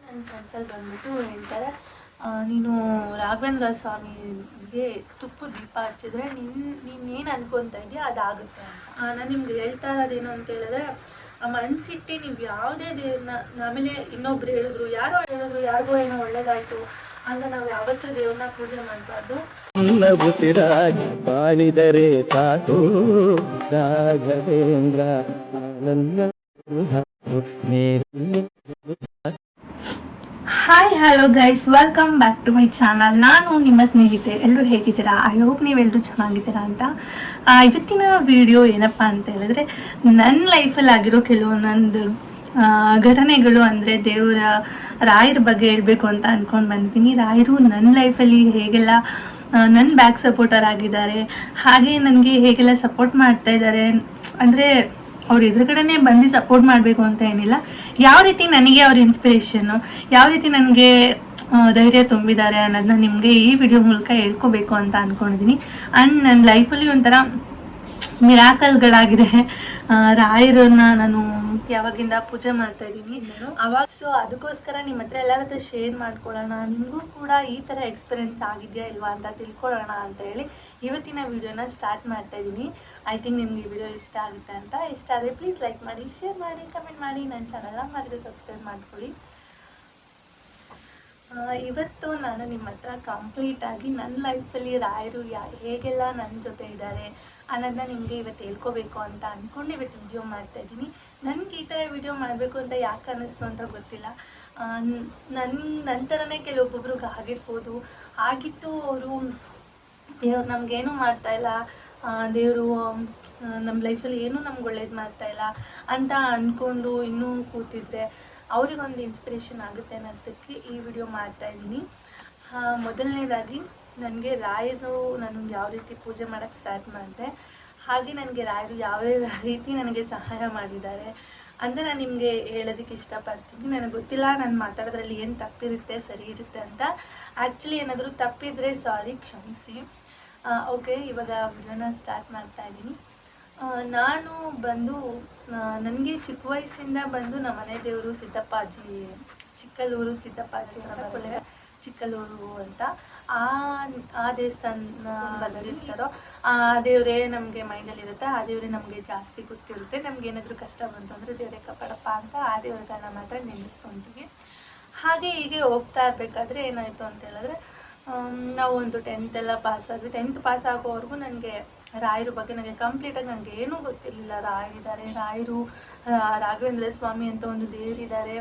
ನನ್ನ ಬಂದ್ಬಿಟ್ಟು ಹೇಳ್ತಾರೆ ನೀನು ರಾಘವೇಂದ್ರ ಸ್ವಾಮಿಗೆ ತುಪ್ಪ ದೀಪ ಹಚ್ಚಿದ್ರೆ ನಿನ್, ನೀನು ಏನು ಅನ್ಕೊತಾ ಇದೆಯಾ? ಅದಾಗುತ್ತೆ ಅಂತ. ನಾನು ನಿಮ್ಗೆ ಹೇಳ್ತಾ ಇರೋದೇನು ಅಂತ ಹೇಳಿದ್ರೆ, ಆ ಮನ್ಸಿಟ್ಟು ನೀವು ಯಾವುದೇ ದೇವ್ರನ್ನ ಆಮೇಲೆ ಇನ್ನೊಬ್ರು ಹೇಳಿದ್ರು, ಯಾರೋ ಹೇಳಿದ್ರು, ಯಾರಿಗೋ ಏನೋ ಒಳ್ಳೇದಾಯ್ತು ಅಂತ ನಾವು ಯಾವತ್ತೂ ದೇವ್ರನ್ನ ಪೂಜೆ ಮಾಡಬಾರ್ದು. ಬಾಳಿದರೆ ಸಾಕು. Raghavendra hi hello guys welcome back to my channel ನಾನು ನಿಮ್ಮ ಸ್ನೇಹಿತೆ ಎಲ್ಲರೂ ಹೇಗಿದ್ದೀರಾ? ಐ ಹೋಪ್ ನೀವೆಲ್ಲರೂ ಚೆನ್ನಾಗಿದ್ದೀರಾ ಅಂತ. ಆ, ಇವತ್ತಿನ ವಿಡಿಯೋ ಏನಪ್ಪ ಅಂತ ಹೇಳಿದ್ರೆ ನನ್ನ ಲೈಫಲ್ಲಿ ಆಗಿರೋ ಕೆಲವೊಂದೊಂದು ಘಟನೆಗಳು ಅಂದರೆ ದೇವರ ರಾಯರ ಬಗ್ಗೆ ಹೇಳ್ಬೇಕು ಅಂತ ಅಂದ್ಕೊಂಡು ಬಂದಿದ್ದೀನಿ ರಾಯರು ನನ್ನ ಲೈಫಲ್ಲಿ ಹೇಗೆಲ್ಲ ನನ್ನ ಬ್ಯಾಕ್ ಸಪೋರ್ಟರ್ ಆಗಿದ್ದಾರೆ, ಹಾಗೆ ನನಗೆ ಹೇಗೆಲ್ಲ ಸಪೋರ್ಟ್ ಮಾಡ್ತಾ ಇದ್ದಾರೆ, ಅಂದರೆ ಅವ್ರ ಎದುರುಗಡೆನೆ ಬಂದು ಸಪೋರ್ಟ್ ಮಾಡಬೇಕು ಅಂತ ಏನಿಲ್ಲ. ಯಾವ ರೀತಿ ನನಗೆ ಅವ್ರ ಇನ್ಸ್ಪಿರೇಷನ್ನು ಯಾವ ರೀತಿ ನನಗೆ ಧೈರ್ಯ ತುಂಬಿದ್ದಾರೆ ಅನ್ನೋದನ್ನ ನಿಮಗೆ ಈ ವಿಡಿಯೋ ಮೂಲಕ ಹೇಳ್ಕೋಬೇಕು ಅಂತ ಅಂದ್ಕೊಂಡಿದ್ದೀನಿ ಆ್ಯಂಡ್ ನನ್ನ ಲೈಫಲ್ಲಿ ಒಂಥರ ಮಿರಾಕಲ್ಗಳಾಗಿದೆ. ಗಳಾಗಿದೆ ರಾಯರನ್ನ ನಾನು ಯಾವಾಗಿಂದ ಪೂಜೆ ಮಾಡ್ತಾ ಇದ್ದೀನಿ. ಅವಾಗ ಸೊ ಅದಕ್ಕೋಸ್ಕರ ನಿಮ್ಮ ಹತ್ರ ಎಲ್ಲರ ಹತ್ರ ಶೇರ್ ಮಾಡ್ಕೊಳ್ಳೋಣ. ನಿಮಗೂ ಕೂಡ ಈ ಥರ ಎಕ್ಸ್ಪೀರಿಯನ್ಸ್ ಆಗಿದೆಯಾ ಇಲ್ವಾ ಅಂತ ತಿಳ್ಕೊಳ್ಳೋಣ ಅಂತ ಹೇಳಿ ಇವತ್ತಿನ ವಿಡಿಯೋನ ಸ್ಟಾರ್ಟ್ ಮಾಡ್ತಾ ಇದ್ದೀನಿ. ಐ ಥಿಂಕ್ ನಿಮ್ಗೆ ಈ ವಿಡಿಯೋ ಇಷ್ಟ ಆಗುತ್ತೆ ಅಂತ ಇಷ್ಟ ಆದರೆ ಪ್ಲೀಸ್ ಲೈಕ್ ಮಾಡಿ ಶೇರ್ ಮಾಡಿ ಕಮೆಂಟ್ ಮಾಡಿ. ನನ್ನ ಚಾನಲ್ನ ಮಾಡಿದ್ರೆ ಸಬ್ಸ್ಕ್ರೈಬ್ ಮಾಡ್ಕೊಳ್ಳಿ. ಇವತ್ತು ನಾನು ನಿಮ್ಮ ಹತ್ರ ಕಂಪ್ಲೀಟಾಗಿ ನನ್ನ ಲೈಫಲ್ಲಿ ರಾಯರು ಯಾ, ಹೇಗೆಲ್ಲ ನನ್ನ ಜೊತೆ ಇದ್ದಾರೆ ಅನ್ನೋದನ್ನ ನಿಮಗೆ ಇವತ್ತು ಹೇಳ್ಕೋಬೇಕು ಅಂತ ಅಂದ್ಕೊಂಡು ಇವತ್ತು ವಿಡಿಯೋ ಮಾಡ್ತಾ ಇದ್ದೀನಿ. ನನಗೆ ಈ ಥರ ವಿಡಿಯೋ ಮಾಡಬೇಕು ಅಂತ ಯಾಕೆ ಅನ್ನಿಸ್ತು ಅಂತ ಗೊತ್ತಿಲ್ಲ. ನನ್ನ ನಂತರನೇ ಕೆಲವೊಬ್ಬೊಬ್ರಿಗೆ ಆಗಿರ್ಬೋದು. ಆಗಿತ್ತು ಅವರು, ದೇವ್ರು ನಮಗೇನು ಮಾಡ್ತಾ ಇಲ್ಲ. ದೇವರು ನಮ್ಮ ಲೈಫಲ್ಲಿ ಏನೂ ನಮ್ಗೆ ಒಳ್ಳೇದು ಮಾಡ್ತಾ ಇಲ್ಲ ಅಂತ ಅಂದ್ಕೊಂಡು ಇನ್ನೂ ಕೂತಿದ್ರೆ ಅವ್ರಿಗೊಂದು ಇನ್ಸ್ಪಿರೇಷನ್ ಆಗುತ್ತೆ ಅನ್ನೋದಕ್ಕೆ ಈ ವಿಡಿಯೋ ಮಾಡ್ತಾ ಇದ್ದೀನಿ. ಮೊದಲನೇದಾಗಿ ನನಗೆ ರಾಯರು ನಾನು ಯಾವ ರೀತಿ ಪೂಜೆ ಮಾಡೋಕ್ಕೆ ಸ್ಟಾರ್ಟ್ ಮಾಡಿದೆ, ಹಾಗೆ ನನಗೆ ರಾಯರು ಯಾವ್ಯಾವ ರೀತಿ ನನಗೆ ಸಹಾಯ ಮಾಡಿದ್ದಾರೆ ಅಂತ ನಾನು ನಿಮಗೆ ಹೇಳೋದಕ್ಕೆ ಇಷ್ಟಪಡ್ತೀನಿ. ನನಗೆ ಗೊತ್ತಿಲ್ಲ ನಾನು ಮಾತಾಡೋದ್ರಲ್ಲಿ ಏನು ತಪ್ಪಿರುತ್ತೆ, ಸರಿ ಇರುತ್ತೆ ಅಂತ. ಆ್ಯಕ್ಚುಲಿ ಏನಾದರೂ ತಪ್ಪಿದರೆ ಸಾರಿ ಕ್ಷಮಿಸಿ. ಓಕೆ ಇವಾಗ ವಿಡಿಯೋನ ಸ್ಟಾರ್ಟ್ ಮಾಡ್ತಾ ಇದ್ದೀನಿ. ನಾನು ಬಂದು ನನಗೆ ಚಿಕ್ಕ ವಯಸ್ಸಿಂದ ಬಂದು ನಮ್ಮ ಮನೆ ದೇವರು ಸಿದ್ದಪ್ಪಾಜಿ, ಚಿಕ್ಕಲ್ಲೂರು ಸಿದ್ದಪ್ಪಾಜಿ ಅಂತ ಬರುತ್ತೆ. ಚಿಕ್ಕಲ್ಲೂರು ಅಂತ. ಆ ಆ ದೇವಸ್ಥಾನ ಬಂದಿರ್ತಾರೋ, ಆ ದೇವರೇ ನಮಗೆ ಮೈಂಡಲ್ಲಿರುತ್ತೆ ಆ ದೇವರೇ ನಮಗೆ ಜಾಸ್ತಿ ಗೊತ್ತಿರುತ್ತೆ, ನಮ್ಗೆ ಏನಾದರೂ ಕಷ್ಟ ಬಂತು ಅಂದರೆ ದೇವರೇ ಕಾಪಾಡಪ್ಪ ಅಂತ ಆ ದೇವರುಗಳನ್ನ ಮಾತ್ರ ನೆನೆಸ್ಕೊತೀವಿ. ಹಾಗೆ ಹೀಗೆ ಹೋಗ್ತಾ ಇರಬೇಕಾದ್ರೆ ಏನಾಯಿತು ಅಂತ ಹೇಳಿದ್ರೆ ನಾವು ಒಂದು ಟೆಂತ್ ಎಲ್ಲ ಪಾಸ್ ಆದ್ವಿ. ಟೆಂತ್ ಪಾಸ್ ಆಗೋವರೆಗೂ ನನಗೆ ರಾಯರ ಬಗ್ಗೆ ನನಗೆ ಕಂಪ್ಲೀಟಾಗಿ ನನಗೆ ಏನೂ ಗೊತ್ತಿರಲಿಲ್ಲ. ರಾಯರಿದ್ದಾರೆ ರಾಯರು ರಾಘವೇಂದ್ರ ಸ್ವಾಮಿ ಅಂತ ಒಂದು ದೇವರಿದ್ದಾರೆ.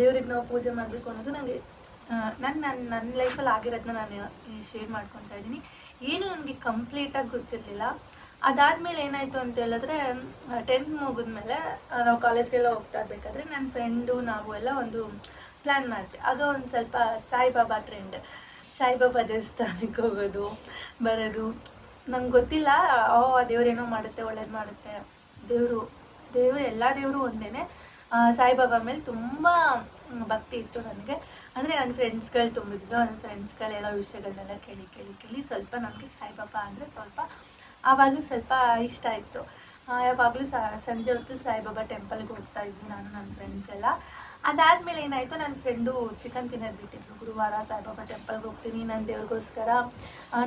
ದೇವ್ರಿಗೆ ನಾವು ಪೂಜೆ ಮಾಡಬೇಕು ಅನ್ನೋದು ನನಗೆ ನನ್ನ ನನ್ನ ನನ್ನ ಲೈಫಲ್ಲಿ ಆಗಿರೋದನ್ನ ನಾನು ಶೇರ್ ಮಾಡ್ಕೊತಾ ಇದ್ದೀನಿ. ಏನು ನನಗೆ ಕಂಪ್ಲೀಟಾಗಿ ಗೊತ್ತಿರಲಿಲ್ಲ. ಅದಾದಮೇಲೆ ಏನಾಯಿತು ಅಂತ ಹೇಳಿದ್ರೆ ಟೆಂತ್ ಮುಗಿದ್ಮೇಲೆ ನಾವು ಕಾಲೇಜ್ಗೆಲ್ಲ ಹೋಗ್ತಾ ಇರಬೇಕಾದ್ರೆ ನನ್ನ ಫ್ರೆಂಡು ನಾವು ಎಲ್ಲ ಒಂದು ಪ್ಲ್ಯಾನ್ ಮಾಡ್ತೀವಿ ಆಗ ಒಂದು ಸ್ವಲ್ಪ ಸಾಯಿಬಾಬಾ ಟ್ರೆಂಡ್ ಸಾಯಿಬಾಬಾ ದೇವಸ್ಥಾನಕ್ಕೆ ಹೋಗೋದು, ಬರೋದು. ನಂಗೆ ಗೊತ್ತಿಲ್ಲ ಓ ದೇವ್ರೇನೋ ಮಾಡುತ್ತೆ, ಒಳ್ಳೇದು ಮಾಡುತ್ತೆ. ದೇವರು ದೇವರು, ಎಲ್ಲ ದೇವರು ಒಂದೇ ಸಾಯಿಬಾಬಾ ಮೇಲೆ ತುಂಬ ಭಕ್ತಿ ಇತ್ತು ನನಗೆ. ಅಂದರೆ ನನ್ನ ಫ್ರೆಂಡ್ಸ್ಗಳು ತುಂಬಿದ್ದು ನನ್ನ ಫ್ರೆಂಡ್ಸ್ಗಳೆಲ್ಲ ವಿಷಯಗಳನ್ನೆಲ್ಲ ಕೇಳಿ ಕೇಳಿ ಕೇಳಿ ಸ್ವಲ್ಪ ನನಗೆ ಸಾಯಿಬಾಬಾ ಅಂದರೆ ಸ್ವಲ್ಪ ಆವಾಗಲೂ ಸ್ವಲ್ಪ ಇಷ್ಟ ಯಾವಾಗಲೂ ಯಾವಾಗಲೂ ಸಂಜೆ ಹೊತ್ತು ಸಾಯಿಬಾಬಾ ಟೆಂಪಲ್ಗೆ ಹೋಗ್ತಾ ಇದ್ವಿ ನಾನು ನನ್ನ ಫ್ರೆಂಡ್ಸ್ ಎಲ್ಲ. ಅದಾದಮೇಲೆ ಏನಾಯಿತು ನನ್ನ ಫ್ರೆಂಡು ಚಿಕನ್ ತಿನ್ನೋದು ಬಿಟ್ಟಿದ್ರು ಗುರುವಾರ ಸಾಯಿಬಾಬಾ ಟೆಂಪಲ್ಗೆ ಹೋಗ್ತೀನಿ ನನ್ನ ದೇವ್ರಿಗೋಸ್ಕರ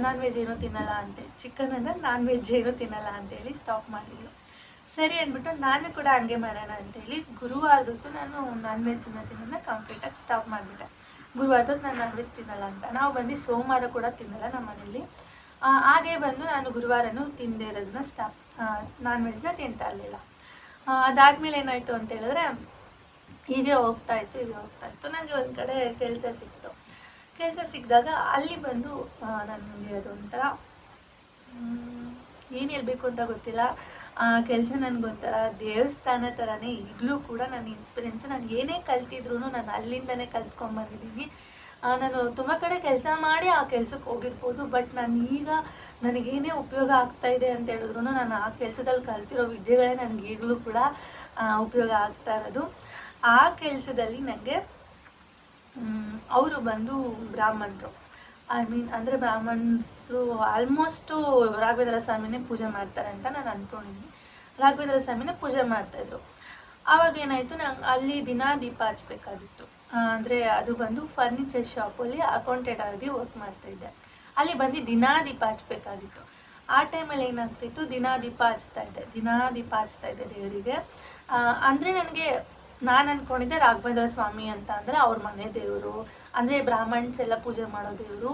ನಾನ್ ವೆಜ್ ಏನೂ ತಿನ್ನಲ್ಲ ಅಂತೆ. ಚಿಕನ್ ಅಂದರೆ ನಾನ್ ವೆಜ್ ಏನೂ ತಿನ್ನಲ್ಲ ಅಂತೇಳಿ ಸ್ಟಾಪ್ ಮಾಡಿದ್ರು ಸರಿ ಅಂದ್ಬಿಟ್ಟು ನಾನು ಕೂಡ ಹಂಗೆ ಮಾಡೋಣ ಅಂತೇಳಿ ಗುರುವಾರದೊತ್ತು ನಾನು ನಾನ್ ವೆಜ್ ತಿನ್ನೋದನ್ನ ಕಂಪ್ಲೀಟಾಗಿ ಸ್ಟಾಪ್ ಮಾಡಿಬಿಟ್ಟೆ. ಗುರುವಾರದೊತ್ತು ನಾನು ನಾನ್ ವೆಜ್ ತಿನ್ನಲ್ಲ ಅಂತ. ನಾವು ಬಂದು ಸೋಮವಾರ ಕೂಡ ತಿನ್ನಲ್ಲ ನಮ್ಮ ಮನೇಲಿ ಹಾಗೆ ಬಂದು ನಾನು ಗುರುವಾರನೂ ತಿಂದೇ ಇರೋದನ್ನ ಸ್ಟಾಪ್ ನಾನ್ ವೆಜ್ನ ತಿಂತಾ ಇರಲಿಲ್ಲ. ಅದಾದ್ಮೇಲೆ ಏನಾಯಿತು ಅಂತ ಹೇಳಿದ್ರೆ, ಹೀಗೆ ಹೋಗ್ತಾ ಇತ್ತು, ಹೀಗೆ ಹೋಗ್ತಾ ಇತ್ತು. ನನಗೆ ಒಂದು ಕಡೆ ಕೆಲಸ ಸಿಕ್ತು. ಕೆಲಸ ಸಿಕ್ಕಿದಾಗ ಅಲ್ಲಿ ಬಂದು ನನಗೆ ಅದೊಂಥರ ಏನು ಹೇಳ್ಬೇಕು ಅಂತ ಗೊತ್ತಿಲ್ಲ. ಆ ಕೆಲಸ ನನಗೊಂಥರ ದೇವಸ್ಥಾನ ಥರನೇ ಈಗಲೂ ಕೂಡ ನನ್ನ ಇನ್ಸ್ಪಿರೆನ್ಸ್ ನಾನು ಏನೇ ಕಲ್ತಿದ್ರು ನಾನು ಅಲ್ಲಿಂದನೇ ಕಲ್ತ್ಕೊಂಡ್ಬಂದಿದ್ದೀನಿ ನಾನು ತುಂಬ ಕಡೆ ಕೆಲಸ ಮಾಡಿ ಆ ಕೆಲಸಕ್ಕೆ ಹೋಗಿರ್ಬೋದು, ಬಟ್ ನಾನು ಈಗ ನನಗೇನೇ ಉಪಯೋಗ ಆಗ್ತಾ ಇದೆ ಅಂತ ಹೇಳಿದ್ರು ನಾನು ಆ ಕೆಲಸದಲ್ಲಿ ಕಲ್ತಿರೋ ವಿದ್ಯೆಗಳೇ ನನಗೆ ಈಗಲೂ ಕೂಡ ಉಪಯೋಗ ಆಗ್ತಾ ಇರೋದು. ಆ ಕೆಲಸದಲ್ಲಿ ನನಗೆ ಅವರು ಬಂದು ಬ್ರಾಹ್ಮಣರು. ಐ ಮೀನ್ ಅಂದರೆ ಬ್ರಾಹ್ಮಣ್ಸು ಆಲ್ಮೋಸ್ಟು ರಾಘವೇಂದ್ರ ಸ್ವಾಮಿನೇ ಪೂಜೆ ಮಾಡ್ತಾರೆ ಅಂತ ನಾನು ಅಂದ್ಕೊಂಡಿದ್ದೀನಿ ರಾಘವೇಂದ್ರ ಸ್ವಾಮಿನೇ ಪೂಜೆ ಮಾಡ್ತಾಯಿದ್ರು ಆವಾಗ ಏನಾಯಿತು, ನಂಗೆ ಅಲ್ಲಿ ದಿನ ದೀಪ ಹಚ್ಬೇಕಾಗಿತ್ತು. ಅಂದರೆ ಅದು ಬಂದು ಫರ್ನಿಚರ್ ಶಾಪಲ್ಲಿ ಅಕೌಂಟೆಂಟ್ ಆಗಿ ವರ್ಕ್ ಮಾಡ್ತಾಯಿದ್ದೆ ಅಲ್ಲಿ ಬಂದು ದಿನಾ ದೀಪ ಹಚ್ಬೇಕಾಗಿತ್ತು. ಆ ಟೈಮಲ್ಲಿ ಏನಾಗ್ತಿತ್ತು, ದಿನಾ ದೀಪ ಹಚ್ತಾ ಇದ್ದೆ. ದಿನಾ ದೀಪ ಹಚ್ತಾ ಇದ್ದೆ ದೇವರಿಗೆ. ಅಂದರೆ ನನಗೆ ನಾನು ಅನ್ಕೊಂಡಿದ್ದೆ ರಾಘವೇಂದ್ರ ಸ್ವಾಮಿ ಅಂತ ಅಂದರೆ ಅವ್ರ ಮನೆ ದೇವರು. ಅಂದರೆ ಬ್ರಾಹ್ಮಣ್ಸ್ ಎಲ್ಲ ಪೂಜೆ ಮಾಡೋ ದೇವರು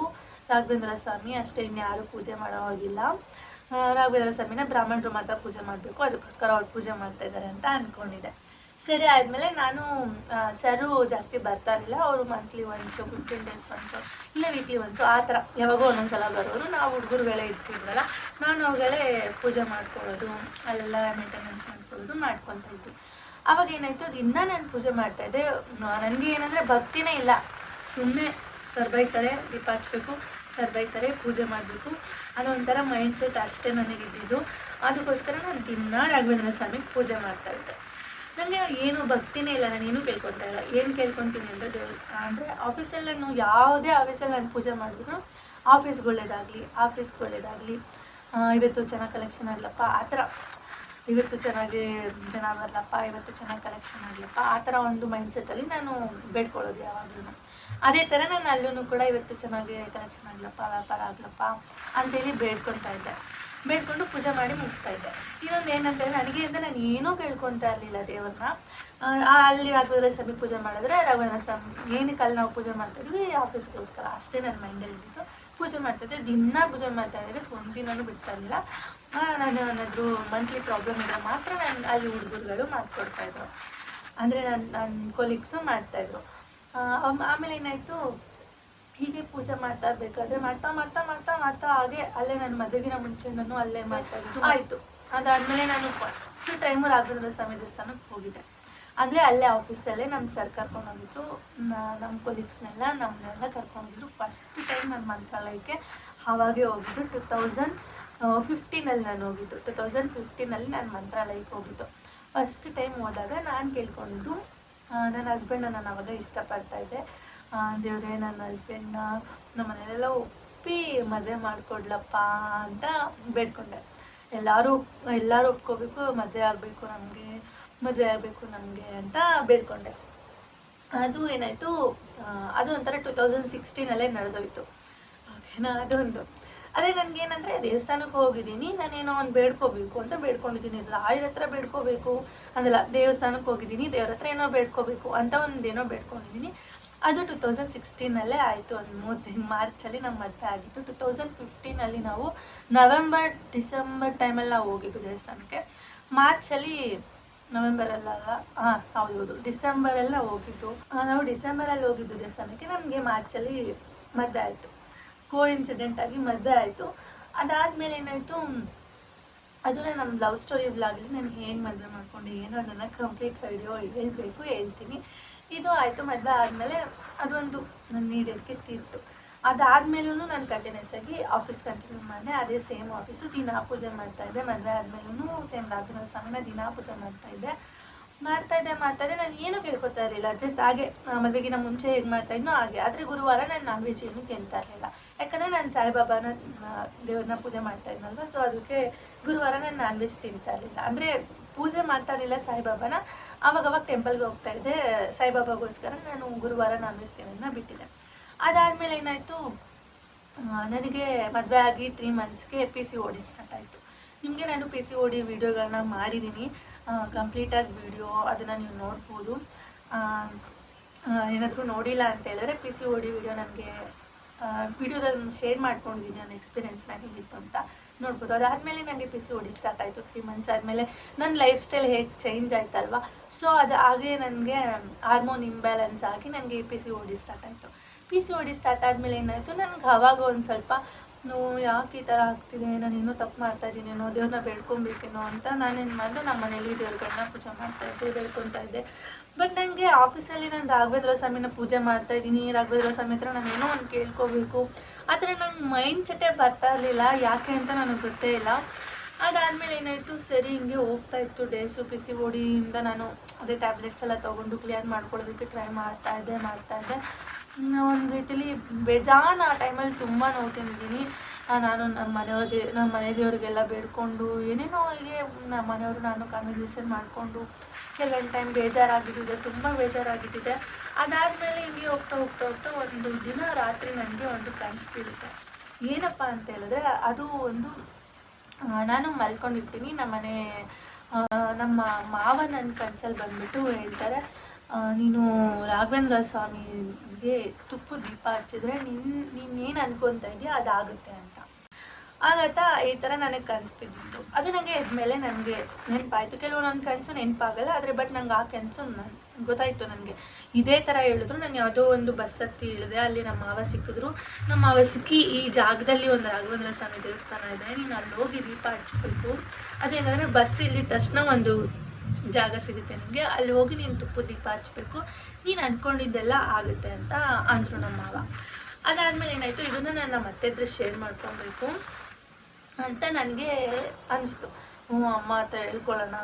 ರಾಘವೇಂದ್ರ ಸ್ವಾಮಿ ಅಷ್ಟೇ ಇನ್ಯಾರು ಪೂಜೆ ಮಾಡೋ ಹಾಗಿಲ್ಲ. ರಾಘವೇಂದ್ರ ಸ್ವಾಮಿನ ಬ್ರಾಹ್ಮಣರು ಮಾತ್ರ ಪೂಜೆ ಮಾಡಬೇಕು, ಅದಕ್ಕೋಸ್ಕರ ಅವ್ರು ಪೂಜೆ ಮಾಡ್ತಾ ಇದ್ದಾರೆ ಅಂತ ಅಂದ್ಕೊಂಡಿದ್ದೆ ಸರಿ, ಆದಮೇಲೆ ನಾನು ಸರು ಜಾಸ್ತಿ ಬರ್ತಾ ಇರಲಿಲ್ಲ, ಅವರು monthly once fifteen days once ಇಲ್ಲ ವೀಕ್ಲಿ ಒನ್ಸು ಆ ಥರ. ಯಾವಾಗೋ ಒಂದೊಂದ್ಸಲ ಬರೋರು, ನಾವು ಹುಡುಗರುಗಳೇ ಇರ್ತಿದ್ವಲ್ಲ, ನಾನು ಅವಾಗಲೇ ಪೂಜೆ ಮಾಡ್ಕೊಳ್ಳೋದು, ಅಲ್ಲೆಲ್ಲ ಮೇಂಟೆನೆನ್ಸ್ ಮಾಡ್ಕೊಳ್ಳೋದು ಮಾಡ್ಕೊತಾ ಇದ್ವಿ. ಅವಾಗ ಏನಾಯ್ತು ದಿನ ನಾನು ಪೂಜೆ ಮಾಡ್ತಾ ಇದ್ದೆ. ನನಗೆ ಏನಂದರೆ ಭಕ್ತಿನೇ ಇಲ್ಲ. ಸುಮ್ಮನೆ ಸರ್ಬೈತಾರೆ ದೀಪ ಹಚ್ಬೇಕು ಸರ್ಬೈತಾರೆ ಪೂಜೆ ಮಾಡಬೇಕು ಅದೊಂಥರ ಮೈಂಡ್ ಸೆಟ್ ಅಷ್ಟೇ ನನಗೆ ಇದ್ದಿದ್ದು. ಅದಕ್ಕೋಸ್ಕರ ನಾನು ದಿನ ರಾಘವೇಂದ್ರ ಸ್ವಾಮಿಗೆ ಪೂಜೆ ಮಾಡ್ತಾ ಇದ್ದೆ. ನನಗೆ ಏನು ಭಕ್ತಿನೇ ಇಲ್ಲ, ನಾನು ಏನು ಕೇಳ್ಕೊತಾ ಇಲ್ಲ. ಏನು ಕೇಳ್ಕೊತೀನಿ ಅಂದರೆ ದೇವ್ರು, ಅಂದರೆ ಆಫೀಸಲ್ಲಿ ನಾನು ಯಾವುದೇ ಆಫೀಸಲ್ಲಿ ನಾನು ಪೂಜೆ ಮಾಡಿದ್ರು ಆಫೀಸ್ಗೆ ಒಳ್ಳೇದಾಗಲಿ ಆಫೀಸ್ಗೆ ಒಳ್ಳೇದಾಗಲಿ ಇವತ್ತು ಚೆನ್ನಾಗಿ ಕಲೆಕ್ಷನ್ ಆಗಲಪ್ಪ, ಆ ಥರ. ಇವತ್ತು ಚೆನ್ನಾಗಿ ಜನ ಬರಲಪ್ಪ, ಇವತ್ತು ಚೆನ್ನಾಗಿ ಕಲೆಕ್ಷನ್ ಆಗಲಪ್ಪ, ಆ ಥರ ಒಂದು ಮೈಂಡ್ಸೆಟ್ಟಲ್ಲಿ ನಾನು ಬೇಡ್ಕೊಳ್ಳೋದು ಯಾವಾಗಲೂ ಅದೇ ಥರ ನಾನು ಅಲ್ಲೂ ಕೂಡ ಇವತ್ತು ಚೆನ್ನಾಗಿ ಕಲೆಕ್ಷನ್ ಆಗಲಪ್ಪ, ವ್ಯಾಪಾರ ಆಗಲಪ್ಪ ಅಂತೇಳಿ ಬೇಡ್ಕೊತಾ ಇದ್ದೆ. ಬೇಡ್ಕೊಂಡು ಪೂಜೆ ಮಾಡಿ ಮುಗಿಸ್ತಾ ಇದ್ದೆ. ಇನ್ನೊಂದು ಏನಂದರೆ ಅಂತ ನಾನು ಏನೂ ಕೇಳ್ಕೊತಾ ಇರಲಿಲ್ಲ ದೇವ್ರನ್ನ. ಅಲ್ಲಿ ರಾಘವೇಂದ್ರ ಸ್ವಾಮಿ ಪೂಜೆ ಮಾಡಿದ್ರೆ ರಾಘವೇಂದ್ರ ಸ್ವಾಮಿ, ಏನಕ್ಕೆ ಅಲ್ಲಿ ನಾವು ಪೂಜೆ ಮಾಡ್ತಾ ಇದ್ವಿ ಆಫೀಸ್ಗೋಸ್ಕರ ಅಷ್ಟೇ ನನ್ನ ಮೈಂಡಲ್ಲಿ ಇದ್ದಿತ್ತು ಪೂಜೆ ಮಾಡ್ತಾಯಿದ್ದೆ ದಿನ ಪೂಜೆ ಮಾಡ್ತಾ ಇದ್ದರೆ ಒಂದಿನೂ ಬಿಡ್ತಾ ಇರಲಿಲ್ಲ. ನಾನು ಏನಾದರೂ ಮಂತ್ಲಿ ಪ್ರಾಬ್ಲಮ್ ಇದ್ದರೆ ಮಾತ್ರ ನಾನು ಅಲ್ಲಿ ಹುಡುಗರುಗಳು ಮಾಡ್ಕೊಡ್ತಾಯಿದ್ರು ಅಂದರೆ ನನ್ನ ನನ್ನ ಕೊಲೀಗ್ಸು ಮಾಡ್ತಾಯಿದ್ರು ಆಮೇಲೆ ಏನಾಯಿತು? ಹೀಗೆ ಪೂಜೆ ಮಾಡ್ತಾ ಇರ್ಬೇಕಾದ್ರೆ ಮಾಡ್ತಾ ಮಾಡ್ತಾ ಮಾಡ್ತಾ ಮಾಡ್ತಾ ಹಾಗೆ ಅಲ್ಲೇ ನನ್ನ ಮದುವೆಗಿನ ಮುಂಚೆಯಿಂದನೂ ಅಲ್ಲೇ ಮಾಡ್ತಾ ಇದ್ದು ಆಯಿತು. ಅದಾದಮೇಲೆ ನಾನು ಫಸ್ಟ್ ಟೈಮು ರಾಘವೇಂದ್ರ ಸ್ವಾಮಿ ದೇವಸ್ಥಾನಕ್ಕೆ ಹೋಗಿದ್ದೆ. ಅಂದರೆ ಅಲ್ಲೇ ಆಫೀಸಲ್ಲೇ ನಮ್ಮ ಸರ್ ಕರ್ಕೊಂಡು ಹೋಗಿದ್ರು ನಮ್ಮ ಕೊಲೀಗ್ಸ್ನೆಲ್ಲ ನಮ್ಮನ್ನೆಲ್ಲ ಕರ್ಕೊಂಡಿದ್ರು ಫಸ್ಟ್ ಟೈಮ್ ನಾನು ಮಂತ್ರಾಲಯಕ್ಕೆ ಅವಾಗೆ ಹೋಗಿದ್ದು. ಟು ತೌಸಂಡ್ ಫಿಫ್ಟೀನಲ್ಲಿ ನಾನು ಹೋಗಿದ್ದು. ಟು ತೌಸಂಡ್ ಫಿಫ್ಟೀನಲ್ಲಿ ನಾನು ಮಂತ್ರಾಲಯಕ್ಕೆ ಹೋಗಿದ್ದು. ಫಸ್ಟ್ ಟೈಮ್ ಹೋದಾಗ ನಾನು ಕೇಳ್ಕೊಂಡಿದ್ದು ನನ್ನ ಹಸ್ಬೆಂಡ್ನ ನಾನು ಅವಾಗ ಇಷ್ಟಪಡ್ತಾ ಇದ್ದೆ. ದೇವ್ರೆ ನನ್ನ ಹಸ್ಬೆಂಡ್ನ ನಮ್ಮ ಮನೆಯಲ್ಲೆಲ್ಲ ಒಪ್ಪಿ ಮದುವೆ ಮಾಡಿಕೊಡ್ಲಪ್ಪ ಅಂತ ಬೇಡ್ಕೊಂಡೆ. ಎಲ್ಲರೂ ಎಲ್ಲರೂ ಒಪ್ಕೋಬೇಕು, ಮದುವೆ ಆಗಬೇಕು ನಮಗೆ. ಮದುವೆ ಆಗಬೇಕು ನನಗೆ ಅಂತ ಬೇಡ್ಕೊಂಡೆ. ಅದು ಏನಾಯಿತು ಅದು ಒಂಥರ ಟೂ ತೌಸಂಡ್ ಸಿಕ್ಸ್ಟೀನಲ್ಲೇ ನಡೆದೋಯ್ತು. ಓಕೆನಾ ಅದೊಂದು. ಅದೇ ನನಗೇನಂದರೆ ದೇವಸ್ಥಾನಕ್ಕೆ ಹೋಗಿದ್ದೀನಿ, ನಾನೇನೋ ಒಂದು ಬೇಡ್ಕೋಬೇಕು ಅಂತ ಬೇಡ್ಕೊಂಡಿದ್ದೀನಿ. ರಾಯರ ಹತ್ರ ಬೇಡ್ಕೋಬೇಕು. ಅಂದಲ್ಲ ದೇವಸ್ಥಾನಕ್ಕೆ ಹೋಗಿದ್ದೀನಿ, ದೇವ್ರ ಹತ್ರ ಏನೋ ಬೇಡ್ಕೋಬೇಕು ಅಂತ ಒಂದೇನೋ ಬೇಡ್ಕೊಂಡಿದ್ದೀನಿ. ಅದು ಟೂ ತೌಸಂಡ್ ಸಿಕ್ಸ್ಟೀನಲ್ಲೇ ಆಯಿತು. ಒಂದು ಮೂರು ತಿಂಗ್ ಮಾರ್ಚಲ್ಲಿ ನಮ್ಮ ಮದುವೆ ಆಗಿತ್ತು. ಟೂ ತೌಸಂಡ್ ಫಿಫ್ಟೀನಲ್ಲಿ ನಾವು ನವೆಂಬರ್, ಡಿಸೆಂಬರ್ ಟೈಮಲ್ಲಿ ನಾವು ಹೋಗಿದ್ದು ದೇವಸ್ಥಾನಕ್ಕೆ. ಮಾರ್ಚಲ್ಲಿ ನವೆಂಬರಲ್ಲ ಹಾಂ ಹೌದು ಡಿಸೆಂಬರೆಲ್ಲ ಹೋಗಿದ್ದು. ನಾವು ಡಿಸೆಂಬರಲ್ಲಿ ಹೋಗಿದ್ದು ದೇವಸ್ಥಾನಕ್ಕೆ. ನಮಗೆ ಮಾರ್ಚಲ್ಲಿ ಮದುವೆ ಆಯಿತು. ಕೋ ಆಗಿ ಮದುವೆ ಆಯಿತು. ಅದಾದಮೇಲೆ ಏನಾಯಿತು? ಅದನ್ನ ನಮ್ಮ ಲವ್ ಸ್ಟೋರಿ ಬ್ಲಾಗಲ್ಲಿ ನಾನು ಹೇಗೆ ಮದುವೆ ಮಾಡ್ಕೊಂಡು, ಏನು ಅದನ್ನು ಕಂಪ್ಲೀಟ್ ವಿಡಿಯೋ ಹೇಳ್ಬೇಕು, ಹೇಳ್ತೀನಿ. ಇದು ಆಯಿತು ಮದುವೆ ಆದಮೇಲೆ, ಅದೊಂದು ನನ್ನ ನೀಡೋಕ್ಕೆ ತೀರ್ತು ಅದಾದಮೇಲೂ ನಾನು ಕಂಟಿನ್ಯೂಸ್ ಆಗಿ ಆಫೀಸ್ ಕಂಟಿನ್ಯೂ ಮಾಡಿದೆ. ಅದೇ ಸೇಮ್ ಆಫೀಸು ದಿನಾ ಪೂಜೆ ಮಾಡ್ತಾ ಇದ್ದೆ. ಮದುವೆ ಆದಮೇಲೂ ಸೇಮ್ ರಾಘವೇಂದ್ರ ಸ್ವಾಮಿನ ದಿನಾ ಪೂಜೆ ಮಾಡ್ತಾ ಇದ್ದೆ. ಮಾಡ್ತಾ ಇದ್ದೆ ಮಾಡ್ತಾ ಇದ್ದೆ. ನಾನು ಏನೂ ಕೇಳ್ಕೊತಾ ಇರಲಿಲ್ಲ. ಜಸ್ಟ್ ಹಾಗೆ ಮದುವೆಗಿನ ಮುಂಚೆ ಹೇಗೆ ಮಾಡ್ತಾ ಇದ್ನೋ ಹಾಗೆ. ಆದರೆ ಗುರುವಾರ ನಾನು ನಾನ್ ವೆಜ್ ಏನು ತಿಂತಾ ಇರಲಿಲ್ಲ. ಯಾಕಂದರೆ ನಾನು ಸಾಯಿಬಾಬಾನ ದೇವ್ರನ್ನ ಪೂಜೆ ಮಾಡ್ತಾ ಇದ್ನಲ್ವ ಸೊ ಅದಕ್ಕೆ ಗುರುವಾರ ನಾನು ನಾನ್ ವೆಜ್ ತಿಂತಾ ಇರಲಿಲ್ಲ. ಅಂದರೆ ಪೂಜೆ ಮಾಡ್ತಾ ಇರಲಿಲ್ಲ ಸಾಯಿಬಾಬಾನ. ಅವಾಗವಾಗ ಅವಾಗ ಟೆಂಪಲ್ಗೆ ಹೋಗ್ತಾ ಇದ್ದೆ. ಸಾಯಿಬಾಬಾಗೋಸ್ಕರ ನಾನು ಗುರುವಾರ ನಾನ್ ವೆಜ್ ತಿನ್ನೋದನ್ನ ಬಿಟ್ಟಿದ್ದೆ. ಅದಾದಮೇಲೆ ಏನಾಯಿತು? ನನಗೆ ಮದುವೆ ಆಗಿ three ಮಂತ್ಸ್ಗೆ P C O D start ಆಯಿತು. ನಿಮಗೆ ನಾನು ಪಿ ಸಿ ಓಡಿ ವೀಡಿಯೋಗಳನ್ನ ಮಾಡಿದ್ದೀನಿ ಕಂಪ್ಲೀಟಾಗಿ ವಿಡಿಯೋ ಅದನ್ನು ನೀವು ನೋಡ್ಬೋದು. ಏನಾದರೂ ನೋಡಿಲ್ಲ ಅಂತ ಹೇಳಿದ್ರೆ ಪಿ ಸಿ ಓಡಿ ವಿಡಿಯೋ ನನಗೆ ವಿಡಿಯೋದಲ್ಲಿ ಶೇರ್ ಮಾಡ್ಕೊಂಡಿದ್ದೀನಿ ನನ್ನ ಎಕ್ಸ್ಪೀರಿಯನ್ಸ್ ಹೇಗಿತ್ತು ಅಂತ ನೋಡ್ಬೋದು. ಅದಾದಮೇಲೆ ನನಗೆ ಪಿ ಸಿ ಓಡಿ ಸ್ಟಾರ್ಟ್ ಆಯಿತು ತ್ರೀ ಮಂತ್ಸ್ ಆದಮೇಲೆ. ನನ್ನ ಲೈಫ್ ಸ್ಟೈಲ್ ಹೇಗೆ ಚೇಂಜ್ ಆಯ್ತಲ್ವಾ? ಸೊ ಅದು ಹಾಗೆ ನನಗೆ ಹಾರ್ಮೋನ್ ಇಂಬ್ಯಾಲೆನ್ಸ್ ಆಗಿ ನನಗೆ ಪಿ ಸಿ ಓಡಿ ಸ್ಟಾರ್ಟ್ ಆಯಿತು. ಪಿ ಸಿ ಸ್ಟಾರ್ಟ್ ಆದಮೇಲೆ ಏನಾಯಿತು? ನನಗೆ ಅವಾಗ ಒಂದು ಸ್ವಲ್ಪ ನೋ ಯಾಕೆ ಈ ಥರ ಆಗ್ತಿದೆ? ನಾನು ಇನ್ನೂ ತಪ್ಪು ಮಾಡ್ತಾ ಇದ್ದೀನೇನೋ ದೇವ್ರನ್ನ ಬೇಡ್ಕೊಬೇಕೇನೋ ಅಂತ ನಾನೇನು ಮಾಡಿದೆ ನಮ್ಮ ಮನೇಲಿ ದೇವ್ರಗಳನ್ನ ಪೂಜೆ ಮಾಡ್ತಾ ಇದ್ದೆ ಬೇಡ್ಕೊತಾ ಇದ್ದೆ. ಬಟ್ ನನಗೆ ಆಫೀಸಲ್ಲಿ ನಾನು ರಾಘವೇಂದ್ರ ಸ್ವಾಮಿನ ಪೂಜೆ ಮಾಡ್ತಾ ಇದ್ದೀನಿ ರಾಘವೇಂದ್ರ ಸ್ವಾಮಿ ಹತ್ರ ನಾನು ಏನೋ ಒಂದು ಕೇಳ್ಕೋಬೇಕು. ಆ ಥರ ನನ್ನ ಮೈಂಡ್ ಸೆಟ್ಟೇ ಬರ್ತಾ ಇರಲಿಲ್ಲ. ಯಾಕೆ ಅಂತ ನನಗೆ ಗೊತ್ತೇ ಇಲ್ಲ. ಅದಾದಮೇಲೆ ಏನಾಯಿತು? ಸರಿ, ಹಿಂಗೆ ಹೋಗ್ತಾ ಇತ್ತು. ಡೇಸು ಸಿ ಓಡಿಯಿಂದ ನಾನು ಅದೇ ಟ್ಯಾಬ್ಲೆಟ್ಸ್ ಎಲ್ಲ ತೊಗೊಂಡು ಕ್ಲಿಯರ್ ಮಾಡ್ಕೊಳ್ಳೋದಕ್ಕೆ ಟ್ರೈ ಮಾಡ್ತಾ ಇದ್ದೆ ಮಾಡ್ತಾ ಇದ್ದೆ. ಒಂದು ರೀತಿಯಲ್ಲಿ ಬೇಜಾನ್ ಆ ಟೈಮಲ್ಲಿ ತುಂಬ ನೋವು ತಿಂದಿದ್ದೀನಿ. ನಾನು ನಮ್ಮ ಮನೆಯವ್ರಿಗೆ ನಮ್ಮ ಮನೆ ದೇವರಿಗೆಲ್ಲ ಬೇಡ್ಕೊಂಡು ಏನೇನೋ ಹೀಗೆ ನಮ್ಮ ಮನೆಯವರು ನಾನು ಕನ್ವರ್ಸೇಷನ್ ಮಾಡಿಕೊಂಡು ಕೆಲವೊಂದು ಟೈಮ್ ಬೇಜಾರಾಗಿದ್ದಿದೆ, ತುಂಬ ಬೇಜಾರಾಗಿದ್ದಿದೆ. ಅದಾದಮೇಲೆ ಹಿಂಗೆ ಹೋಗ್ತಾ ಹೋಗ್ತಾ ಹೋಗ್ತಾ ಒಂದು ದಿನ ರಾತ್ರಿ ನನಗೆ ಒಂದು ಕನಸು ಬೀಳುತ್ತೆ. ಏನಪ್ಪ ಅಂತ ಹೇಳಿದ್ರೆ ಅದು ಒಂದು ನಾನು ಮಲ್ಕೊಂಡಿರ್ತೀನಿ. ನಮ್ಮ ಮನೆ ನಮ್ಮ ಮಾವ ನನ್ನ ಕನ್ಸಲ್ಲಿ ಬಂದ್ಬಿಟ್ಟು ಹೇಳ್ತಾರೆ ನೀನು ರಾಘವೇಂದ್ರ ಸ್ವಾಮಿಗೆ ತುಪ್ಪು ದೀಪ ಹಚ್ಚಿದ್ರೆ ನಿನ್ ನೀನೇನು ಅನ್ಕೊತಾ ಇದೆಯಾ ಅದಾಗುತ್ತೆ ಅಂತ. ಆಗತ್ತ ಈ ಥರ ನನಗೆ ಕನ್ಸು ಅದು ನನಗೆ ಮೇಲೆ ನನಗೆ ನೆನಪಾಯಿತು. ಕೆಲವು ನನ್ನ ಕನಸು ನೆನಪಾಗಲ್ಲ, ಆದರೆ ಬಟ್ ನಂಗೆ ಆ ಕನಸು ನನ್ ಗೊತ್ತಾಯಿತು ನನಗೆ ಇದೇ ಥರ ಹೇಳಿದ್ರು ನಾನು ಯಾವುದೋ ಒಂದು ಬಸ್ ಹತ್ತಿ ಇಳಿದೆ ಅಲ್ಲಿ ನಮ್ಮ ಮಾವ ಸಿಕ್ಕಿದ್ರು. ನಮ್ಮ ಮಾವ ಸಿಕ್ಕಿ ಈ ಜಾಗದಲ್ಲಿ ಒಂದು ರಾಘವೇಂದ್ರ ಸ್ವಾಮಿ ದೇವಸ್ಥಾನ ಇದೆ, ನೀನು ಅಲ್ಲಿ ಹೋಗಿ ದೀಪ ಹಚ್ಬೇಕು ಅದೇನಂದರೆ ಬಸ್ ಇಳಿದ ತಕ್ಷಣ ಒಂದು ಜಾಗ ಸಿಗುತ್ತೆ ನಿಮಗೆ. ಅಲ್ಲಿ ಹೋಗಿ ನೀನು ತುಪ್ಪ ದೀಪ ಹಚ್ಚಬೇಕು ನೀನು ಅಂದ್ಕೊಂಡಿದ್ದೆಲ್ಲ ಆಗುತ್ತೆ ಅಂತ ಅಂದರು ನಮ್ಮ ಮಾವ. ಅದಾದಮೇಲೆ ಏನಾಯಿತು, ಇದನ್ನು ನಾನು ನಮ್ಮ ಅತ್ತೆ ಹತ್ರ ಶೇರ್ ಮಾಡ್ಕೊಬೇಕು ಅಂತ ನನಗೆ ಅನಿಸ್ತು. ಹ್ಞೂ, ಅಮ್ಮ ಹತ್ರ ಹೇಳ್ಕೊಳ್ಳೋಣ,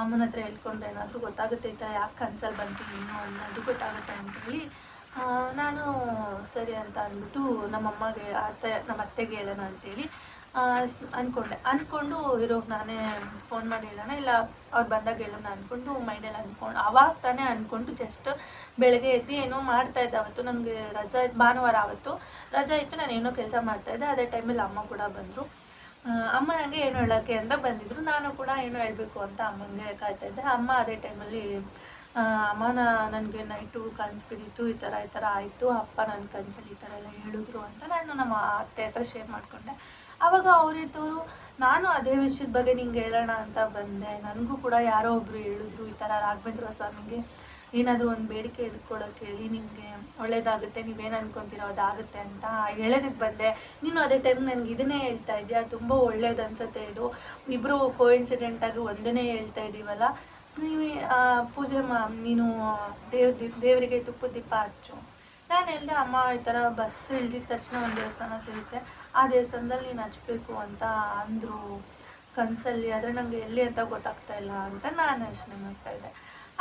ಅಮ್ಮನ ಹತ್ರ ಹೇಳ್ಕೊಂಡ್ರೆ ಏನಾದರೂ ಗೊತ್ತಾಗುತ್ತೆ ಈ ಥರ ಯಾಕೆ ಕನ್ಸಲ್ಲಿ ಬಂತು ಏನು ಅನ್ನೋದು ಗೊತ್ತಾಗುತ್ತೆ ಅಂತೇಳಿ ನಾನು ಸರಿ ಅಂತ ಅಂದ್ಬಿಟ್ಟು ನಮ್ಮ ಅಮ್ಮಗೆ ಅತ್ತೆ ನಮ್ಮ ಅತ್ತೆಗೆ ಹೇಳೋಣ ಅಂತೇಳಿ ಅಂದ್ಕೊಂಡೆ ಅಂದ್ಕೊಂಡು ಇರೋ ನಾನೇ ಫೋನ್ ಮಾಡಿ ಹೇಳೋಣ ಇಲ್ಲ, ಅವ್ರು ಬಂದಾಗ ಹೇಳೋಣ ಅಂದ್ಕೊಂಡು ಮೈಂಡಲ್ಲಿ ಅಂದ್ಕೊಂಡು ಅವಾಗ ತಾನೇ ಅಂದ್ಕೊಂಡು ಜಸ್ಟ್ ಬೆಳಗ್ಗೆ ಎದ್ದು ಏನೋ ಮಾಡ್ತಾ ಇದ್ದೆ ಅವತ್ತು. ನನಗೆ ರಜಾ ಇತ್ತು ಭಾನುವಾರ ಆವತ್ತು. ರಜಾ ಇತ್ತು, ನಾನು ಏನೋ ಕೆಲಸ ಮಾಡ್ತಾಯಿದ್ದೆ ಅದೇ ಟೈಮಲ್ಲಿ ಅಮ್ಮ ಕೂಡ ಬಂದರು. ಅಮ್ಮ ನನಗೆ ಏನು ಹೇಳೋಕ್ಕೆ ಅಂತ ಬಂದಿದ್ರು. ನಾನು ಕೂಡ ಏನೋ ಹೇಳಬೇಕು ಅಂತ ಅಮ್ಮನಿಗೆ ಕಾಯ್ತಾ ಇದ್ದೆ. ಅಮ್ಮ ಅದೇ ಟೈಮಲ್ಲಿ ಅಮ್ಮನ ನನಗೆ ನೈಟು ಕನ್ಸು ಬಿದ್ದಿತ್ತು ಈ ಥರ ಈ ಥರ ಆಯಿತು. ಅಪ್ಪ ನನ್ನ ಕನ್ಸಲ್ಲಿ ಈ ಥರ ಎಲ್ಲ ಹೇಳಿದ್ರು ಅಂತ ನಾನು ನಮ್ಮ ಅತ್ತೆ ಹತ್ರ ಶೇರ್ ಮಾಡಿಕೊಂಡೆ. ಆವಾಗ ಅವರಿದ್ದವರು ನಾನು ಅದೇ ವಿಷಯದ ಬಗ್ಗೆ ನಿಂಗೆ ಹೇಳೋಣ ಅಂತ ಬಂದೆ. ನನಗೂ ಕೂಡ ಯಾರೋ ಒಬ್ರು ಹೇಳಿದ್ರು, ಈ ಥರ ರಾಘವೇಂದ್ರ ಸ್ವಾಮಿಗೆ. ಏನಾದರೂ ಒಂದು ಬೇಡಿಕೆ ಇಟ್ಕೊಳಕ್ಕೆ ಹೇಳಿ ನಿಮಗೆ ಒಳ್ಳೇದಾಗುತ್ತೆ, ನೀವೇನು ಅನ್ಕೊಂತೀರೋ ಅದಾಗುತ್ತೆ ಅಂತ ಹೇಳೋದಕ್ಕೆ ಬಂದೆ. ನೀನು ಅದೇ ಟೈಮ್ ನನಗೆ ಇದನ್ನೇ ಹೇಳ್ತಾ ಇದೆಯಾ ತುಂಬ ಒಳ್ಳೇದು ಅನ್ಸುತ್ತೆ ಇದು. ಇಬ್ಬರು ಕೋಇನ್ಸಿಡೆಂಟಾಗಿ ಒಂದನ್ನೇ ಹೇಳ್ತಾ ಇದ್ದೀವಲ್ಲ ನೀವು ಪೂಜೆ ಮಾ, ನೀನು ದೇವ್, ದೇವರಿಗೆ ತುಪ್ಪ ದೀಪ ಹಚ್ಚು. ನಾನು ಹೇಳಿದೆ, ಅಮ್ಮ, ಈ ಥರ ಬಸ್ ಇಳ್ದಿದ ತಕ್ಷಣ ಒಂದು ದೇವಸ್ಥಾನ ಸಿಗುತ್ತೆ. ಆ ದೇವಸ್ಥಾನದಲ್ಲಿ ನೀನು ಹಚ್ಬೇಕು ಅಂತ ಅಂದರು ಕನಸಲ್ಲಿ, ಆದರೆ ನನಗೆ ಎಲ್ಲಿ ಅಂತ ಗೊತ್ತಾಗ್ತಾ ಇಲ್ಲ ಅಂತ ನಾನು ಯೋಚನೆ ಮಾಡ್ತಾ ಇದ್ದೆ.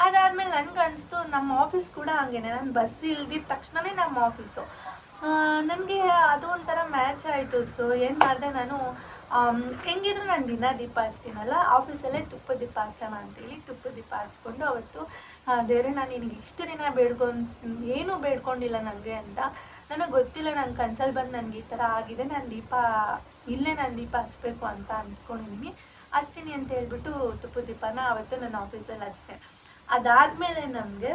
ಅದಾದಮೇಲೆ ನನಗೆ ಅನಿಸ್ತು, ನಮ್ಮ ಆಫೀಸ್ ಕೂಡ ಹಂಗೇನೆ. ನಾನು ಬಸ್ ಇಲ್ದಿದ್ದ ತಕ್ಷಣವೇ ನಮ್ಮ ಆಫೀಸು ನನಗೆ ಅದು ಒಂಥರ ಮ್ಯಾಚ್ ಆಯಿತು. ಸೊ ಏನು ಮಾಡಿದೆ ನಾನು ಹೆಂಗಿದ್ರು ನಾನು ದಿನ ದೀಪ ಹಚ್ತೀನಲ್ಲ ಆಫೀಸಲ್ಲೇ ತುಪ್ಪ ದೀಪ ಹಚ್ಚೋಣ ಅಂತೇಳಿ ತುಪ್ಪ ದೀಪ ಹಚ್ಕೊಂಡು ಅವತ್ತು ದೇವ್ರೆ, ನಾನು ನಿನಗೆ ಇಷ್ಟು ದಿನ ಬೇಡ್ಕೊಂಡು ಏನೂ ಬೇಡ್ಕೊಂಡಿಲ್ಲ ನನಗೆ ಅಂತ ನನಗೆ ಗೊತ್ತಿಲ್ಲ ನನ್ನ ಕನ್ಸಲ್ಲಿ ಬಂದು ನನಗೆ ಈ ಥರ ಆಗಿದೆ, ನಾನು ದೀಪ ಇಲ್ಲೇ ನಾನು ದೀಪ ಹಚ್ಚಬೇಕು ಅಂತ ಅಂದ್ಕೊಂಡಿದ್ದೀನಿ ಹಚ್ತೀನಿ ಅಂತ ಹೇಳ್ಬಿಟ್ಟು ತುಪ್ಪದ ದೀಪನ ಅವತ್ತು ನನ್ನ ಆಫೀಸಲ್ಲಿ ಹಚ್ತೆ ಅದಾದಮೇಲೆ ನಮಗೆ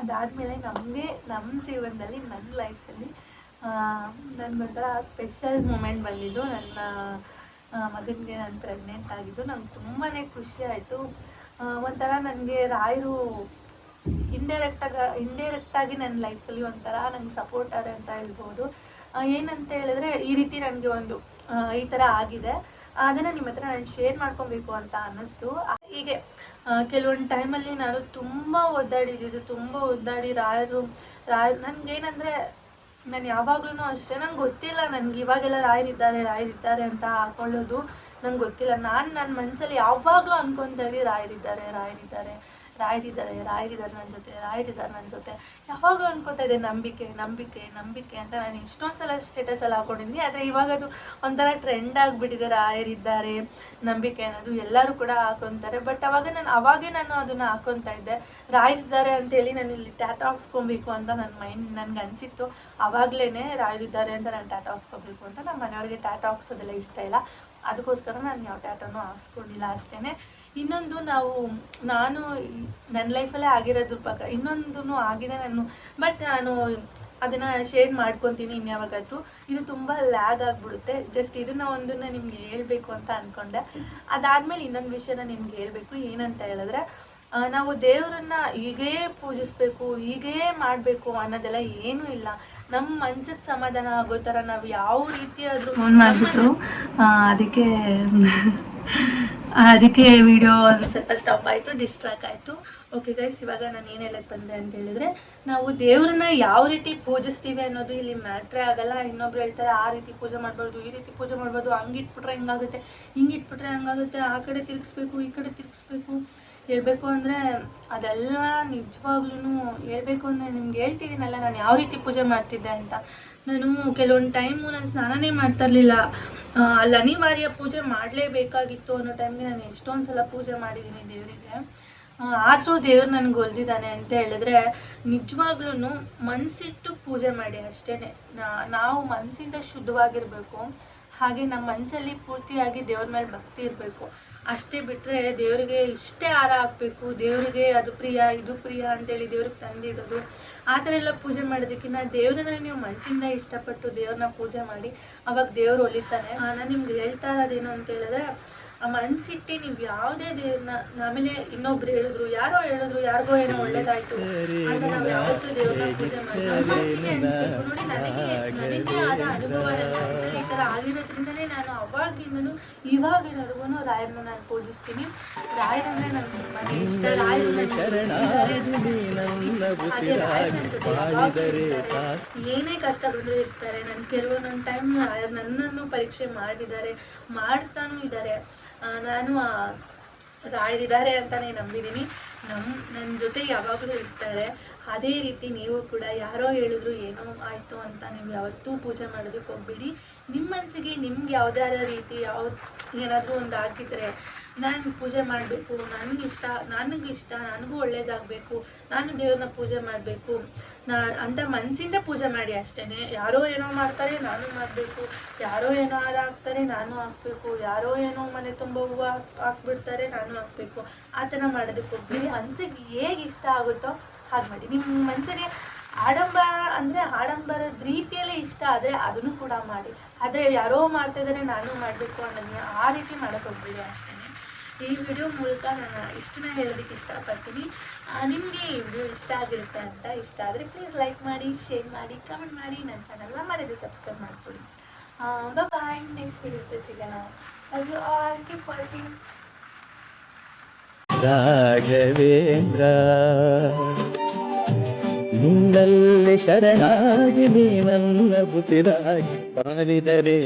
ಅದಾದಮೇಲೆ ನಮಗೆ ನಮ್ಮ ಜೀವನದಲ್ಲಿ ನನ್ನ ಲೈಫಲ್ಲಿ ನನಗೊಂಥರ ಸ್ಪೆಷಲ್ ಮೂಮೆಂಟ್ ಬಂದಿದ್ದು ನನ್ನ ಮಗನಿಗೆ ನಾನು ಪ್ರೆಗ್ನೆಂಟ್ ಆಗಿದ್ದು. ನಂಗೆ ತುಂಬಾ ಖುಷಿ ಆಯಿತು. ಒಂಥರ ನನಗೆ ರಾಯರು ಇಂಡೈರೆಕ್ಟಾಗಿ ಇಂಡೈರೆಕ್ಟಾಗಿ ನನ್ನ ಲೈಫಲ್ಲಿ ಒಂಥರ ನಂಗೆ ಸಪೋರ್ಟರ್ ಅಂತ ಹೇಳ್ಬೋದು. ಏನಂತ ಹೇಳಿದ್ರೆ ಈ ರೀತಿ ನನಗೆ ಒಂದು ಈ ಥರ ಆಗಿದೆ. ಅದನ್ನು ನಿಮ್ಮ ಹತ್ರ ನಾನು ಶೇರ್ ಮಾಡ್ಕೊಬೇಕು ಅಂತ ಅನ್ನಿಸ್ತು. ಹೀಗೆ ಕೆಲವೊಂದು ಟೈಮಲ್ಲಿ ನಾನು ತುಂಬ ಒದ್ದಾಡಿದ್ದು, ತುಂಬ ಒದ್ದಾಡಿ ರಾಯರು, ರಾಯ, ನನಗೇನಂದರೆ ನಾನು ಯಾವಾಗ್ಲೂ ಅಷ್ಟೇ, ನಂಗೆ ಗೊತ್ತಿಲ್ಲ ನನಗೆ ಇವಾಗೆಲ್ಲ ರಾಯರಿದ್ದಾರೆ ರಾಯರಿದ್ದಾರೆ ಅಂತ ಹಾಕೊಳ್ಳೋದು ನಂಗೆ ಗೊತ್ತಿಲ್ಲ. ನಾನು ನನ್ನ ಮನಸ್ಸಲ್ಲಿ ಯಾವಾಗಲೂ ಅನ್ಕೊತಾ ರಾಯರಿದ್ದಾರೆ ರಾಯರಿದ್ದಾರೆ. ರಾಯರಿದ್ದಾರೆ ರಾಯರಿದ್ದಾರೆ ನನ್ನ ಜೊತೆ ರಾಯರಿದ್ದಾರೆ ನನ್ನ ಜೊತೆ. ಯಾವಾಗ ಅನ್ಕೋತಾ ಇದೆ ನಂಬಿಕೆ ನಂಬಿಕೆ ನಂಬಿಕೆ ಅಂತ ನಾನು ಇಷ್ಟೊಂದು ಸಲ ಸ್ಟೇಟಸಲ್ಲಿ ಹಾಕೊಂಡಿದ್ದೀನಿ. ಆದರೆ ಇವಾಗ ಅದು ಒಂಥರ ಟ್ರೆಂಡ್ ಆಗಿಬಿಟ್ಟಿದೆ, ರಾಯರಿದ್ದಾರೆ, ನಂಬಿಕೆ ಅನ್ನೋದು ಎಲ್ಲರೂ ಕೂಡ ಹಾಕೊತಾರೆ. ಬಟ್ ಅವಾಗ ನಾನು, ಅವಾಗೇ ನಾನು ಅದನ್ನು ಹಾಕೊತಾ ಇದ್ದೆ. ರಾಯರಿದ್ದಾರೆ ಅಂತೇಳಿ ನಾನು ಇಲ್ಲಿ ಟ್ಯಾಟ್ ಹಾಕ್ಸ್ಕೊಬೇಕು ಅಂತ ನನ್ನ ಮೈಂಡ್ ನನಗೆ ಅನಿಸಿತ್ತು. ಆವಾಗಲೇ ರಾಯರಿದ್ದಾರೆ ಅಂತ ನಾನು ಟ್ಯಾಟ್ ಹಾಕ್ಸ್ಕೊಬೇಕು ಅಂತ ನಮ್ಮ ಮನೆಯವ್ರಿಗೆ ಟ್ಯಾಟ್ ಹಾಕ್ಸೋದೆಲ್ಲ ಇಷ್ಟ ಇಲ್ಲ. ಅದಕ್ಕೋಸ್ಕರ ನಾನು ಯಾವ ಟ್ಯಾಟನ್ನು ಹಾಕ್ಸ್ಕೊಂಡಿಲ್ಲ ಅಷ್ಟೇ ಇನ್ನೊಂದು ನಾವು, ನಾನು ನನ್ನ ಲೈಫಲ್ಲೇ ಆಗಿರೋದ್ರ ಪಕ್ಕ ಇನ್ನೊಂದು ಆಗಿದೆ ನಾನು. ಬಟ್ ನಾನು ಅದನ್ನು ಶೇರ್ ಮಾಡ್ಕೊತೀನಿ ಇನ್ಯಾವಾಗಾದ್ರೂ. ಇದು ತುಂಬ ಲ್ಯಾಗ್ ಆಗಿಬಿಡುತ್ತೆ. ಜಸ್ಟ್ ಇದನ್ನ ಒಂದನ್ನ ನಿಮ್ಗೆ ಹೇಳ್ಬೇಕು ಅಂತ ಅಂದ್ಕೊಂಡೆ ಅದಾದಮೇಲೆ ಇನ್ನೊಂದು ವಿಷಯನ ನಿಮ್ಗೆ ಹೇಳ್ಬೇಕು. ಏನಂತ ಹೇಳಿದ್ರೆ ನಾವು ದೇವರನ್ನ ಹೀಗೇ ಪೂಜಿಸ್ಬೇಕು, ಹೀಗೇ ಮಾಡಬೇಕು ಅನ್ನೋದೆಲ್ಲ ಏನೂ ಇಲ್ಲ. ನಮ್ಮ ಮನ್ಸಿಗೆ ಸಮಾಧಾನ ಆಗೋ ಥರ ನಾವು ಯಾವ ರೀತಿಯಾದ್ರೂ ಅದಕ್ಕೆ ಅದಕ್ಕೆ ವಿಡಿಯೋ ಒಂದು ಸ್ವಲ್ಪ ಸ್ಟಾಪ್ ಆಯಿತು ಡಿಸ್ಟ್ರಾಕ್ಟ್ ಆಯಿತು. ಓಕೆ ಗೈಸ್ ಇವಾಗ ನಾನು ಏನು ಹೇಳಕ್ಕೆ ಬಂದೆ ಅಂತ ಹೇಳಿದ್ರೆ, ನಾವು ದೇವ್ರನ್ನ ಯಾವ ರೀತಿ ಪೂಜಿಸ್ತೀವಿ ಅನ್ನೋದು ಇಲ್ಲಿ ಮ್ಯಾಟ್ರೇ ಆಗಲ್ಲ. ಇನ್ನೊಬ್ರು ಹೇಳ್ತಾರೆ, ಆ ರೀತಿ ಪೂಜೆ ಮಾಡ್ಬಾರ್ದು, ಈ ರೀತಿ ಪೂಜೆ ಮಾಡ್ಬಾರ್ದು, ಹಂಗೆ ಇಟ್ಬಿಟ್ರೆ ಹಿಂಗಾಗುತ್ತೆ, ಹಿಂಗೆ ಇಟ್ಬಿಟ್ರೆ ಹಂಗಾಗುತ್ತೆ, ಆ ಕಡೆ ತಿರುಗಿಸ್ಬೇಕು, ಈ ಕಡೆ ತಿರುಗಿಸ್ಬೇಕು. ಹೇಳಬೇಕು ಅಂದರೆ ಅದೆಲ್ಲ ನಿಜವಾಗ್ಲೂ ಹೇಳಬೇಕು ಅಂದರೆ ನಿಮ್ಗೆ ಹೇಳ್ತಿದ್ದೀನಲ್ಲ, ನಾನು ಯಾವ ರೀತಿ ಪೂಜೆ ಮಾಡ್ತಿದ್ದೆ ಅಂತ. ನಾನು ಕೆಲವೊಂದು ಟೈಮು ನಾನು ಸ್ನಾನನೇ ಮಾಡ್ತಾ ಇರಲಿಲ್ಲ. ಅಲ್ಲಿ ಅನಿವಾರ್ಯ ಪೂಜೆ ಮಾಡಲೇಬೇಕಾಗಿತ್ತು ಅನ್ನೋ ಟೈಮ್ಗೆ ನಾನು ಎಷ್ಟೊಂದು ಸಲ ಪೂಜೆ ಮಾಡಿದ್ದೀನಿ ದೇವರಿಗೆ. ಆದರೂ ದೇವರು ನನಗೆ ಒಲ್ದಿದ್ದಾನೆ ಅಂತ ಹೇಳಿದ್ರೆ ನಿಜವಾಗ್ಲೂ ಮನಸ್ಸಿಟ್ಟು ಪೂಜೆ ಮಾಡಿ ಅಷ್ಟೇ ನಾವು ಮನಸ್ಸಿಂದ ಶುದ್ಧವಾಗಿರಬೇಕು. ಹಾಗೆ ನಮ್ಮ ಮನಸ್ಸಲ್ಲಿ ಪೂರ್ತಿಯಾಗಿ ದೇವ್ರ ಮೇಲೆ ಭಕ್ತಿ ಇರಬೇಕು. ಅಷ್ಟೇ ಬಿಟ್ಟರೆ ದೇವರಿಗೆ ಇಷ್ಟೇ ಹಾರ ಹಾಕಬೇಕು. ದೇವರಿಗೆ ಅದು ಪ್ರಿಯ, ಇದು ಪ್ರಿಯ ಅಂತೇಳಿ ದೇವ್ರಿಗೆ ತಂದಿಡೋದು. ಆ ಥರ ಎಲ್ಲ ಪೂಜೆ ಮಾಡೋದಕ್ಕಿಂತ ದೇವ್ರನ್ನ ನೀವು ಮನಸ್ಸಿಂದ ಇಷ್ಟಪಟ್ಟು ದೇವ್ರನ್ನ ಪೂಜೆ ಮಾಡಿ ಅವಾಗ ದೇವ್ರು ಒಲಿತಾನೆ. ನಾನು ನಿಮ್ಗೆ ಹೇಳ್ತಾ ಇರೋದೇನು ಅಂತ ಹೇಳಿದ್ರೆ ಆ ಮನ್ಸಿಟ್ಟು ನೀವು ಯಾವುದೇ ದೇವ್ರನ್ನ ಆಮೇಲೆ ಇನ್ನೊಬ್ರು ಹೇಳಿದ್ರು ಯಾರೋ ಹೇಳಿದ್ರು ಯಾರಿಗೋ ಏನೋ ಒಳ್ಳೇದಾಯ್ತು ಅಂತ ನಾವು ಯಾವತ್ತೂ ದೇವ್ರನ್ನ ಪೂಜೆ ಮಾಡಿ ನಮ್ಮ ಮನ್ಸಿಗೆ ಅನ್ಸ್ಬೇಕು ನೋಡಿ ನನಗೆ ನನಗೆ ಆದ ಅನುಭವ ನನ್ನ ಈ ತರ ಆಗಿರೋದ್ರಿಂದನೇ ನಾನು ಅವಾಗಿಂದನು ಇವಾಗಿನವರೆಗೂ ರಾಯರನ್ನ ನಾನು ಪೂಜಿಸ್ತೀನಿ. ರಾಯರಂದ್ರೆ ನನಗೆ ತುಂಬಾನೇ ಇಷ್ಟ ರಾಯರು ಹಾಗೆ ರಾಯರು ನನ್ನ ಜೊತೆ ಯಾವಾಗ್ಲೂ ಇರ್ತಾರೆ. ಏನೇ ಕಷ್ಟ ಬಂದರೂ ಇರ್ತಾರೆ. ನನ್ ಕೆಲವೊಂದೊಂದು ಟೈಮ್ ರಾಯರ್ ನನ್ನನ್ನು ಪರೀಕ್ಷೆ ಮಾಡಿದ್ದಾರೆ ಮಾಡ್ತಾನೂ ಇದ್ದಾರೆ. ನಾನು ರಾಯರಿದ್ದಾರೆ ಅಂತಾನೆ ನಂಬಿದ್ದೀನಿ. ನಮ್ಮ ನನ್ನ ಜೊತೆ ಯಾವಾಗಲೂ ಇರ್ತಾರೆ. ಅದೇ ರೀತಿ ನೀವು ಕೂಡ ಯಾರೋ ಹೇಳಿದ್ರು ಏನೋ ಆಯಿತು ಅಂತ ನೀವು ಯಾವತ್ತೂ ಪೂಜೆ ಮಾಡೋದಕ್ಕೆ ಹೋಗ್ಬೇಡಿ. ನಿಮ್ಮ ಮನಸ್ಸಿಗೆ ನಿಮ್ಗೆ ಯಾವುದಾರ ರೀತಿ ಯಾವ ಏನಾದರೂ ಒಂದು ಹಾಕಿದರೆ ನಾನು ಪೂಜೆ ಮಾಡಬೇಕು, ನನಗಿಷ್ಟ ನನಗಿಷ್ಟ ನನಗೂ ಒಳ್ಳೇದಾಗಬೇಕು, ನಾನು ದೇವ್ರನ್ನ ಪೂಜೆ ಮಾಡಬೇಕು ನಾ, ಅಂತ ಮನಸ್ಸಿಂದ ಪೂಜೆ ಮಾಡಿ ಅಷ್ಟೇ ಯಾರೋ ಏನೋ ಮಾಡ್ತಾರೆ, ನಾನು ಮಾಡಬೇಕು. ಯಾರೋ ಏನೋ ಹಾರ ಹಾಕ್ತಾರೆ ನಾನು ಹಾಕ್ಬೇಕು. ಯಾರೋ ಏನೋ ಮನೆ ತುಂಬ ಹೂವು ಹಾಕ್ಬಿಡ್ತಾರೆ, ನಾನು ಹಾಕ್ಬೇಕು. ಆ ಥರ ಮಾಡೋದಕ್ಕೆ ಹೋಗ್ಬಿಡಿ. ಮನ್ಸಿಗೆ ಹೇಗೆ ಇಷ್ಟ ಆಗುತ್ತೋ ಹಾಗೆ ಮಾಡಿ. ನಿಮ್ಮ ಮನಸ್ಸಿಗೆ ಆಡಂಬರ ಅಂದರೆ ಆಡಂಬರದ ರೀತಿಯಲ್ಲೇ ಇಷ್ಟ ಆದರೆ ಅದನ್ನು ಕೂಡ ಮಾಡಿ. ಆದರೆ ಯಾರೋ ಮಾಡ್ತಾ ಇದ್ದಾರೆ, ನಾನು ಮಾಡಬೇಕು ಅನ್ನೋದನ್ನ ಆ ರೀತಿ ಮಾಡೋಕ್ಕೆ ಹೋಗ್ಬಿಡಿ ಅಷ್ಟೇ ಈ ವಿಡಿಯೋ ಮೂಲಕ ನಾನು ಇಷ್ಟನ್ನ ಹೇಳೋದಕ್ಕೆ ಇಷ್ಟಪಡ್ತೀನಿ. ನಿಮಗೆ ಈ ವಿಡಿಯೋ ಇಷ್ಟ ಆಗಿರುತ್ತೆ ಅಂತ ಇಷ್ಟ ಆದರೆ ಪ್ಲೀಸ್ ಲೈಕ್ ಮಾಡಿ ಶೇರ್ ಮಾಡಿ ಕಮೆಂಟ್ ಮಾಡಿ. ನನ್ನ ಚಾನಲ್ನ ಮರೆಯದೆ ಸಬ್ಸ್ಕ್ರೈಬ್ ಮಾಡ್ಕೊಡಿ ಬಾಯ್ ನೆಕ್ಸ್ಟ್ ವಿಡಿಯೋ ಸಿಗೋಣ. ಅದು ಕೀಪ್ ವಾಚಿಂಗ್ ರಾಘವೇಂದ್ರ, ನಿನ್ನಲ್ಲಿ ಶರಣಾಗಿ ನೀ ನನ್ನ ಬುತ್ತಿರಾಗಿ ಬಾಳಿದರೆ